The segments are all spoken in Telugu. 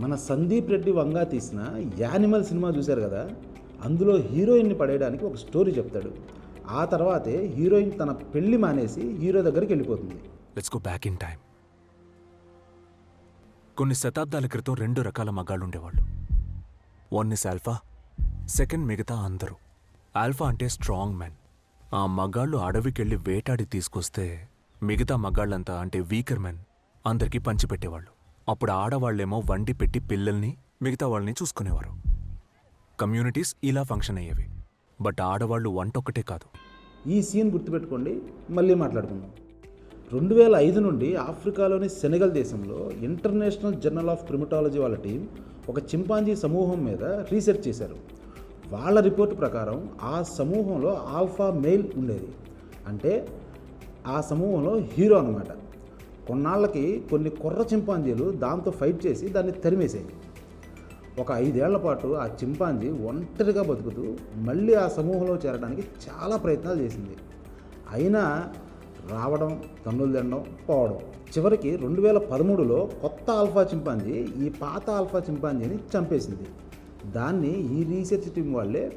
మన సందీప్ రెడ్డి వంగా తీసిన యానిమల్ సినిమా చూశారు కదా అందులో హీరోయిన్ని పడేయడానికి ఒక స్టోరీ చెప్తాడు. ఆ తర్వాతే హీరోయిన్ తన పెళ్ళి మానేసి హీరో దగ్గరికి వెళ్ళిపోతుంది. Let's go back in time కొన్ని శతాబ్దాల క్రితం రెండు రకాల మగాళ్ళు ఉండేవాళ్ళు. వన్ ఇస్ ఆల్ఫా సెకండ్ మిగతా అందరూ. ఆల్ఫా అంటే స్ట్రాంగ్ మ్యాన్ ఆ మగాళ్ళు అడవికెళ్ళి వేటాడి తీసుకొస్తే మిగతా మగాళ్ళంతా అంటే వీకర్ మెన్ అందరికీ పంచిపెట్టేవాళ్ళు. అప్పుడు ఆడవాళ్ళేమో వండి పెట్టి పిల్లల్ని మిగతా వాళ్ళని చూసుకునేవారు. కమ్యూనిటీస్ ఇలా ఫంక్షన్ అయ్యేవి. బట్ ఆడవాళ్ళు వంటొక్కటే కాదు. ఈ సీన్ గుర్తుపెట్టుకోండి మళ్ళీ మాట్లాడుకుందాం. రెండు వేల ఐదు నుండి ఆఫ్రికాలోని సెనెగల్ దేశంలో ఇంటర్నేషనల్ జర్నల్ ఆఫ్ క్రిమిటాలజీ వాళ్ళ టీం ఒక చింపాంజీ సమూహం మీద రీసెర్చ్ చేశారు. వాళ్ళ రిపోర్ట్ ప్రకారం ఆ సమూహంలో ఆల్ఫా మెయిల్ ఉండేది. అంటే ఆ సమూహంలో హీరో అనమాట కొన్నాళ్ళకి కొన్ని కుర్ర చింపాంజీలు దాంతో ఫైట్ చేసి దాన్ని తరిమేసాయి ఒక ఐదేళ్ళ పాటు ఆ చింపాంజీ ఒంటరిగా బతుకుతూ మళ్ళీ ఆ సమూహంలో చేరడానికి చాలా ప్రయత్నాలు చేసింది. అయినా రావడం తన్నులు తినడం పోవడం. చివరికి రెండు వేల పదమూడులో కొత్త ఆల్ఫా చింపాంజీ ఈ పాత ఆల్ఫా చింపాంజీని చంపేసింది. దాన్ని ఈ రీసెర్చ్ టీం వాళ్ళే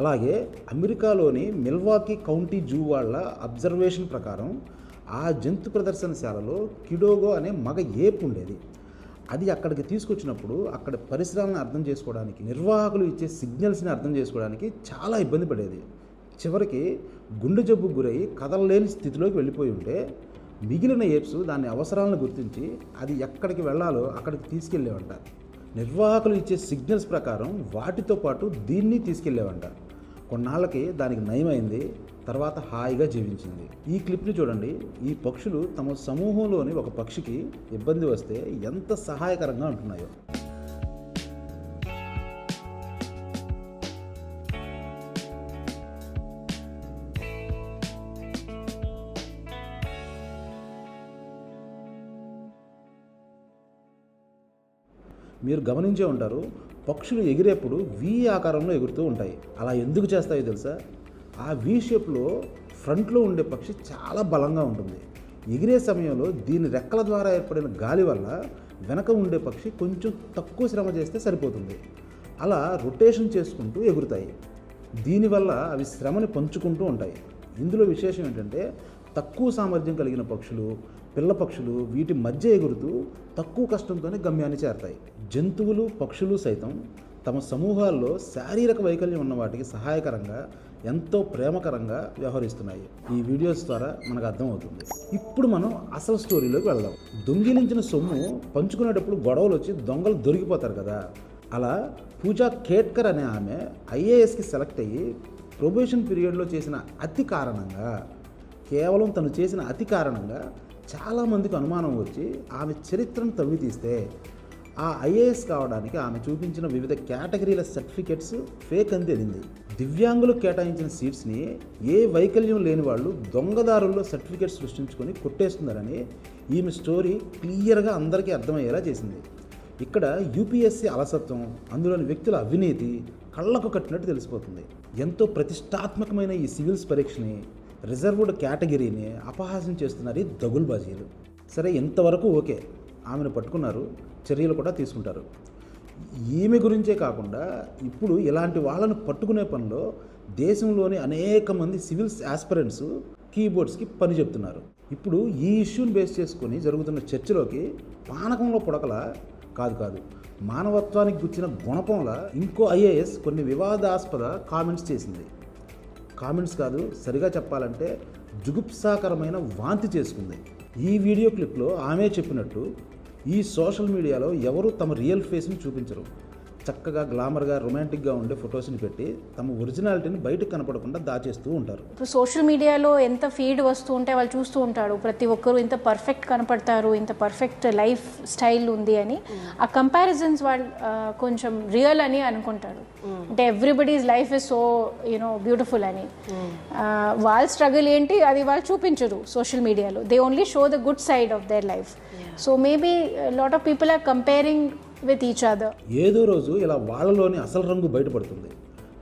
అలాగే అమెరికాలోని మిల్వాకీ కౌంటీ జూ వాళ్ళ అబ్జర్వేషన్ ప్రకారం ఆ జంతు ప్రదర్శనశాలలో కిడోగో అనే మగ ఏపు ఉండేది. అది అక్కడికి తీసుకొచ్చినప్పుడు అక్కడ పరిసరాలను అర్థం చేసుకోవడానికి నిర్వాహకులు ఇచ్చే సిగ్నల్స్ని అర్థం చేసుకోవడానికి చాలా ఇబ్బంది పడేది. చివరికి గుండె జబ్బుకు గురై కదలలేని స్థితిలోకి వెళ్ళిపోయి ఉంటే మిగిలిన ఏప్స్ దాని అవసరాలను గుర్తించి అది ఎక్కడికి వెళ్ళాలో అక్కడికి తీసుకెళ్ళేవంట. నిర్వాహకులు ఇచ్చే సిగ్నల్స్ ప్రకారం వాటితో పాటు దీన్ని తీసుకెళ్ళేవంట. కొన్నాళ్ళకి దానికి నయమైంది తర్వాత హాయిగా జీవించింది. ఈ క్లిప్ని చూడండి. ఈ పక్షులు తమ సమూహంలోని ఒక పక్షికి ఇబ్బంది వస్తే ఎంత సహాయకరంగా ఉంటున్నాయో. మీరు గమనించే ఉంటారు పక్షులు ఎగిరేప్పుడు వి ఆకారంలో ఎగురుతూ ఉంటాయి. అలా ఎందుకు చేస్తాయో తెలుసా? ఆ వి షేప్లో ఫ్రంట్లో ఉండే పక్షి చాలా బలంగా ఉంటుంది. ఎగిరే సమయంలో దీని రెక్కల ద్వారా ఏర్పడిన గాలి వల్ల వెనక ఉండే పక్షి కొంచెం తక్కువ శ్రమ చేస్తే సరిపోతుంది. అలా రొటేషన్ చేసుకుంటూ ఎగురుతాయి. దీనివల్ల అవి శ్రమని పంచుకుంటూ ఉంటాయి. ఇందులో విశేషం ఏంటంటే తక్కువ సామర్థ్యం కలిగిన పక్షులు పిల్ల పక్షులు వీటి మధ్య ఎగురుతూ తక్కువ కష్టంతోనే గమ్యాన్ని చేరతాయి. జంతువులు పక్షులు సైతం తమ సమూహాల్లో శారీరక వైకల్యం ఉన్న వాటికి సహాయకరంగా ఎంతో ప్రేమకరంగా వ్యవహరిస్తున్నాయి. ఈ వీడియోస్ ద్వారా మనకు అర్థమవుతుంది. ఇప్పుడు మనం అసలు స్టోరీలోకి వెళ్దాం. దొంగిలించిన సొమ్ము పంచుకునేటప్పుడు గొడవలు వచ్చి దొంగలు దొరికిపోతారు కదా. అలా పూజా కేట్కర్ అనే ఆమె ఐఏఎస్కి సెలెక్ట్ అయ్యి ప్రొబేషన్ పీరియడ్లో చేసిన అతి కారణంగా కేవలం తను చేసిన అతి కారణంగా చాలామందికి అనుమానం వచ్చి ఆమె చరిత్రను తవ్వి తీస్తే ఆ ఐఏఎస్ కావడానికి ఆమె చూపించిన వివిధ కేటగిరీల సర్టిఫికెట్స్ ఫేక్ అని తేలింది దివ్యాంగులకు కేటాయించిన సీట్స్ని ఏ వైకల్యం లేని వాళ్ళు దొంగదారుల్లో సర్టిఫికెట్స్ సృష్టించుకొని కొట్టేస్తున్నారని ఈమె స్టోరీ క్లియర్గా అందరికీ అర్థమయ్యేలా చేసింది. ఇక్కడ యూపీఎస్సీ అలసత్వం అందులోని వ్యక్తుల అవినీతి కళ్ళకు కట్టినట్టు తెలిసిపోతుంది. ఎంతో ప్రతిష్టాత్మకమైన ఈ సివిల్స్ పరీక్షని రిజర్వ్డ్ కేటగిరీని అపహాసం చేస్తున్నారు ఈ దగుల్బాజీలు సరే ఇంతవరకు ఓకే ఆమెను పట్టుకున్నారు చర్యలు కూడా తీసుకుంటారు. ఈమె గురించే కాకుండా ఇప్పుడు ఇలాంటి వాళ్ళను పట్టుకునే పనిలో దేశంలోని అనేక మంది సివిల్స్ ఆస్పిరెంట్స్ కీబోర్డ్స్కి పని చెప్తున్నారు. ఇప్పుడు ఈ ఇష్యూని బేస్ చేసుకొని జరుగుతున్న చర్చలోకి పానకంలో పుడకల కాదు కాదు మానవత్వానికి గుచ్చిన గుణపంలా ఇంకో ఐఏఎస్ కొన్ని వివాదాస్పద కామెంట్స్ చేసింది. కామెంట్స్ కాదు సరిగా చెప్పాలంటే జుగుప్సాకరమైన వాంతి చేసుకుంది. ఈ వీడియో క్లిప్లో ఆమె చెప్పినట్టు ఈ సోషల్ మీడియాలో ఎవరు తమ రియల్ ఫేస్ని చూపించరు. చక్కగా గ్లామర్గా రొమాంటిక్గా ఉండే ఫొటోస్ని పెట్టి తమ ఒరిజినాలిటీని బయటకు కనపడకుండా దాచేస్తూ ఉంటారు. ఇప్పుడు సోషల్ మీడియాలో ఎంత ఫీడ్ వస్తూ ఉంటే వాళ్ళు చూస్తూ ఉంటాడు ప్రతి ఒక్కరు ఇంత పర్ఫెక్ట్ కనపడతారు ఇంత పర్ఫెక్ట్ లైఫ్ స్టైల్ ఉంది అని. ఆ కంపారిజన్స్ వాళ్ళు కొంచెం రియల్ అని అనుకుంటారు. అంటే everybody's life is so you know beautiful అని. వాళ్ళ స్ట్రగుల్ ఏంటి? అది వాళ్ళు చూపించరు సోషల్ మీడియాలో. They only show the good side of their life so maybe lot of people are comparing with each other ఏదో రోజు ఇలా వాళ్ళలోని అసలు రంగు బయటపడుతుంది.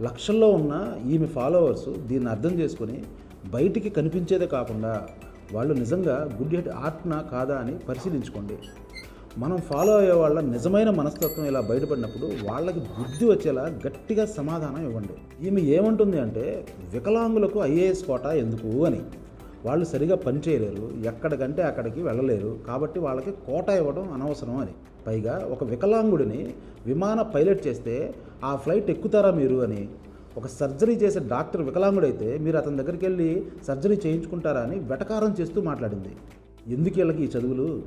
లక్షల్లో ఉన్న ఈమె ఫాలోవర్స్ దీన్ని అర్థం చేసుకొని బయటికి కనిపించేదే కాకుండా వాళ్ళు నిజంగా గుడ్ హెడ్ ఆర్ట్నా కాదా అని పరిశీలించుకోండి. మనం ఫాలో అయ్యే వాళ్ళ నిజమైన మనస్తత్వం ఇలా బయటపడినప్పుడు వాళ్ళకి బుద్ధి వచ్చేలా గట్టిగా సమాధానం ఇవ్వండి. ఈమె ఏమంటుంది అంటే వికలాంగులకు ఐఏఎస్ కోటా ఎందుకు అని. వాళ్ళు సరిగా పని చేయలేరు ఎక్కడికంటే అక్కడికి వెళ్ళలేరు. కాబట్టి వాళ్ళకి కోట ఇవ్వడం అనవసరం అని. పైగా ఒక వికలాంగుడిని విమాన పైలట్ చేస్తే ఆ ఫ్లైట్ ఎక్కుతారా మీరు అని. ఒక సర్జరీ చేసే డాక్టర్ వికలాంగుడైతే మీరు అతని దగ్గరికి వెళ్ళి సర్జరీ చేయించుకుంటారా అని వెటకారం చేస్తూ మాట్లాడింది. ఎందుకు వీళ్ళకి ఈ చదువులు?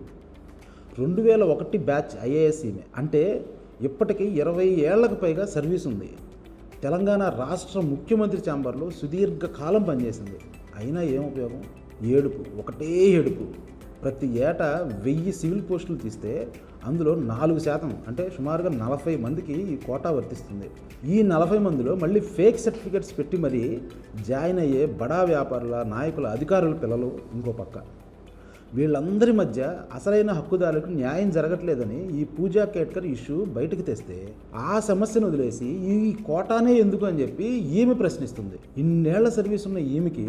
రెండు వేల ఒకటి బ్యాచ్ ఐఏఎస్ ఈమె. అంటే ఇప్పటికీ ఇరవై ఏళ్ళకు పైగా సర్వీస్ ఉంది. తెలంగాణ రాష్ట్ర ముఖ్యమంత్రి ఛాంబర్లో సుదీర్ఘ కాలం పనిచేసింది. అయినా ఏం ఉపయోగం? ఏడుపు ఒకటే ఏడుపు. ప్రతి ఏటా వెయ్యి సివిల్ పోస్టులు తీస్తే అందులో నాలుగు శాతం అంటే సుమారుగా నలభై మందికి ఈ కోటా వర్తిస్తుంది. ఈ నలభై మందిలో మళ్ళీ ఫేక్ సర్టిఫికెట్స్ పెట్టి మరీ జాయిన్ అయ్యే బడా వ్యాపారుల నాయకుల అధికారుల పిల్లలు ఇంకో పక్క. వీళ్ళందరి మధ్య అసలైన హక్కుదారులకు న్యాయం జరగట్లేదని ఈ పూజా కేట్కర్ ఇష్యూ బయటకు తెస్తే ఆ సమస్యను వదిలేసి ఈ కోటానే ఎందుకు అని చెప్పి ఈమె ప్రశ్నిస్తుంది. ఇన్నేళ్ళ సర్వీస్ ఉన్న ఈమెకి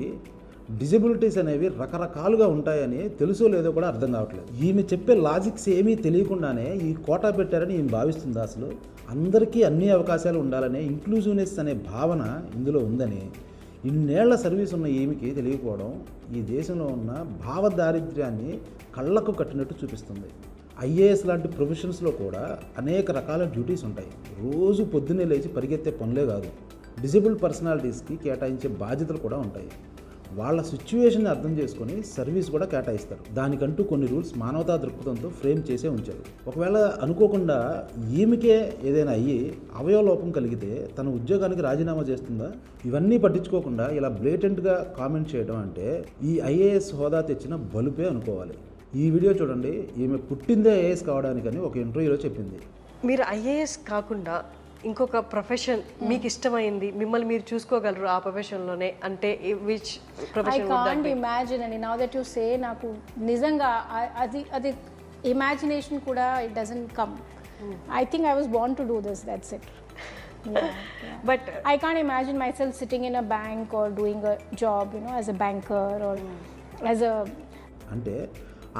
డిజబిలిటీస్ అనేవి రకరకాలుగా ఉంటాయని తెలుసో లేదో కూడా అర్థం కావట్లేదు. ఈమె చెప్పే లాజిక్స్ ఏమీ తెలియకుండానే ఈ కోటా పెట్టారని ఈమె భావిస్తుంది అసలు. అందరికీ అన్ని అవకాశాలు ఉండాలనే ఇంక్లూజివ్నెస్ అనే భావన ఇందులో ఉందని ఇన్నేళ్ళ సర్వీస్ ఉన్న ఈమెకి తెలియకపోవడం ఈ దేశంలో ఉన్న భావ దారిద్ర్యాన్ని కళ్ళకు కట్టినట్టు చూపిస్తుంది. ఐఏఎస్ లాంటి ప్రొఫెషన్స్లో కూడా అనేక రకాల డ్యూటీస్ ఉంటాయి. రోజు పొద్దున్నే లేచి పరిగెత్తే పనులే కాదు. డిజబుల్ పర్సనాలిటీస్కి కేటాయించే బాధ్యతలు కూడా ఉంటాయి. వాళ్ళ సిచ్యువేషన్ అర్థం చేసుకొని సర్వీస్ కూడా కేటాయిస్తారు. దానికంటూ కొన్ని రూల్స్ మానవతా దృక్పథంతో ఫ్రేమ్ చేసే ఉంచారు. ఒకవేళ అనుకోకుండా ఈమెకే ఏదైనా అయ్యి అవయవలోపం కలిగితే తన ఉద్యోగానికి రాజీనామా చేస్తుందా? ఇవన్నీ పట్టించుకోకుండా ఇలా బ్లేటెంట్గా కామెంట్ చేయడం అంటే ఈ ఐఏఎస్ హోదా తెచ్చిన బలుపే అనుకోవాలి. ఈ వీడియో చూడండి. ఈమె పుట్టిందే ఐఏఎస్ కావడానికని ఒక ఇంటర్వ్యూలో చెప్పింది. మీరు ఐఏఎస్ కాకుండా ఇంకొక ప్రొఫెషన్ మీకు ఇష్టమైంది మిమ్మల్ని మీరు చూసుకోగలరు ఆ ప్రొఫెషన్లోనే అంటే which I profession can't imagine అని నౌ దట్ యు సే నాకు నిజంగా అది అది ఇమాజినేషన్ కూడా it doesn't come I think I was born to do this that's it but I can't imagine myself sitting in a bank or doing a job, you know, as a banker or as a అంటే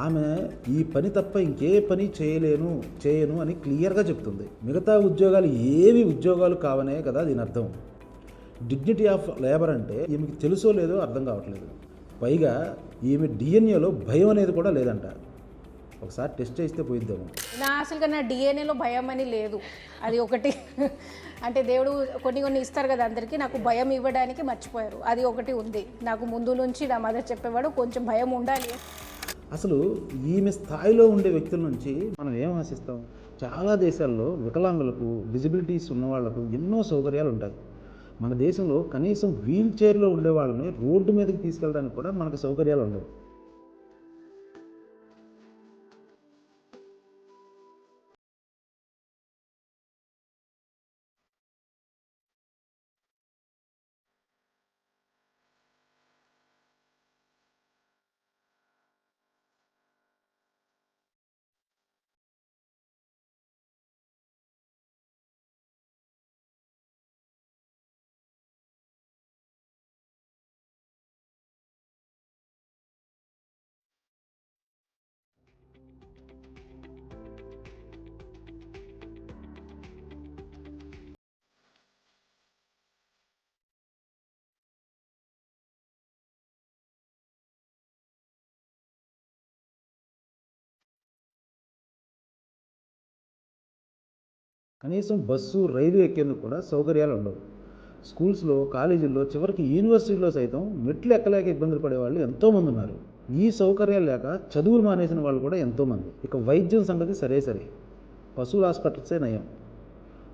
ఆమె ఈ పని తప్ప ఇంకే పని చేయలేను చేయను అని క్లియర్గా చెప్తుంది. మిగతా ఉద్యోగాలు ఏవి ఉద్యోగాలు కావనే కదా దీని అర్థం. డిగ్నిటీ ఆఫ్ లేబర్ అంటే ఈమెకి తెలుసో లేదో అర్థం కావట్లేదు. పైగా ఈమె డిఎన్ఏలో భయం అనేది కూడా లేదంట. ఒకసారి టెస్ట్ చేస్తే పోయిద్దాము. నా అసలుగా నా డిఎన్ఏలో భయం అని లేదు. అది ఒకటి. అంటే దేవుడు కొన్ని కొన్ని ఇస్తారు కదా అందరికీ నాకు భయం ఇవ్వడానికి మర్చిపోయారు. అది ఒకటి ఉంది. నాకు ముందు నుంచి నా మదర్ చెప్పేవాడు కొంచెం భయం ఉండాలి. అసలు ఈమె స్థాయిలో ఉండే వ్యక్తుల నుంచి మనం ఏం ఆశిస్తాం? చాలా దేశాల్లో వికలాంగులకు డిజిబిలిటీస్ ఉన్న వాళ్ళకు ఎన్నో సౌకర్యాలు ఉంటాయి. మన దేశంలో కనీసం వీల్ చైర్లో ఉండే వాళ్ళని రోడ్డు మీదకి తీసుకెళ్ళడానికి కూడా మనకు సౌకర్యాలు ఉండవు. కనీసం బస్సు రైలు ఎక్కేందుకు కూడా సౌకర్యాలు ఉండవు. స్కూల్స్లో కాలేజీల్లో చివరికి యూనివర్సిటీలో సైతం మెట్లు ఎక్కలేక ఇబ్బందులు పడే వాళ్ళు ఎంతోమంది ఉన్నారు. ఈ సౌకర్యాలు లేక చదువులు మానేసిన వాళ్ళు కూడా ఎంతోమంది. ఇక వైద్యం సంగతి సరే సరే. పశువుల హాస్పిటల్సే నయం.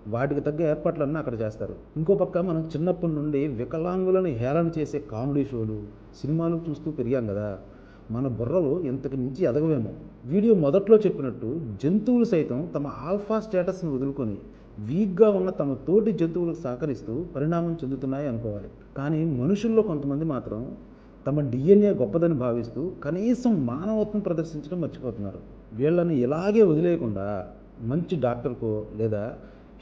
వాటికి తగ్గ ఏర్పాట్లన్నీ అక్కడ చేస్తారు. ఇంకో పక్క మనం చిన్నప్పటి నుండి వికలాంగులను హేళన చేసే కామెడీ షోలు సినిమాలు చూస్తూ పెరిగాం కదా. మన బుర్రలు ఇంతకు మించి ఎదగవేమో. వీడియో మొదట్లో చెప్పినట్టు జంతువులు సైతం తమ ఆల్ఫా స్టేటస్ను వదులుకొని వీక్గా ఉన్న తమ తోటి జంతువులకు సహకరిస్తూ పరిణామం చెందుతున్నాయి అనుకోవాలి. కానీ మనుషుల్లో కొంతమంది మాత్రం తమ డిఎన్ఏ గొప్పదని భావిస్తూ కనీసం మానవత్వం ప్రదర్శించడం మర్చిపోతున్నారు. వీళ్ళని ఇలాగే వదిలేయకుండా మంచి డాక్టర్కో లేదా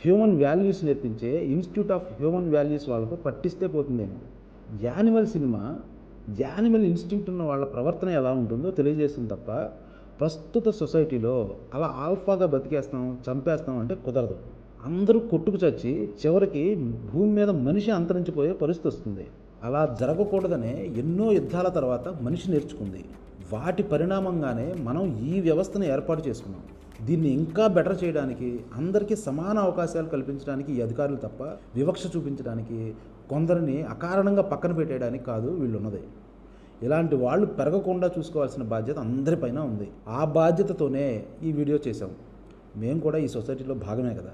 హ్యూమన్ వాల్యూస్ నేర్పించే ఇన్స్టిట్యూట్ ఆఫ్ హ్యూమన్ వాల్యూస్ వాళ్ళకు పట్టిస్తే పోతుందేమో. యానిమల్ సినిమా యానిమల్ ఇన్స్టింక్ట్ ఉన్న వాళ్ళ ప్రవర్తన ఎలా ఉంటుందో తెలియజేస్తుంది తప్ప ప్రస్తుత సొసైటీలో అలా ఆల్ఫాగా బతికేస్తాం చంపేస్తాం అంటే కుదరదు. అందరూ కొట్టుకు చచ్చి చివరికి భూమి మీద మనిషి అంతరించిపోయే పరిస్థితి వస్తుంది. అలా జరగకూడదనే ఎన్నో యుద్ధాల తర్వాత మనిషి నేర్చుకుంది. వాటి పరిణామంగానే మనం ఈ వ్యవస్థను ఏర్పాటు చేసుకున్నాం. దీన్ని ఇంకా బెటర్ చేయడానికి అందరికీ సమాన అవకాశాలు కల్పించడానికి ఈ అధికారులు తప్ప వివక్ష చూపించడానికి కొందరిని అకారణంగా పక్కన పెట్టేయడానికి కాదు వీళ్ళున్నది. ఇలాంటి వాళ్ళు పెరగకుండా చూసుకోవాల్సిన బాధ్యత అందరిపైన ఉంది. ఆ బాధ్యతతోనే ఈ వీడియో చేశాం. మేము కూడా ఈ సొసైటీలో భాగమే కదా.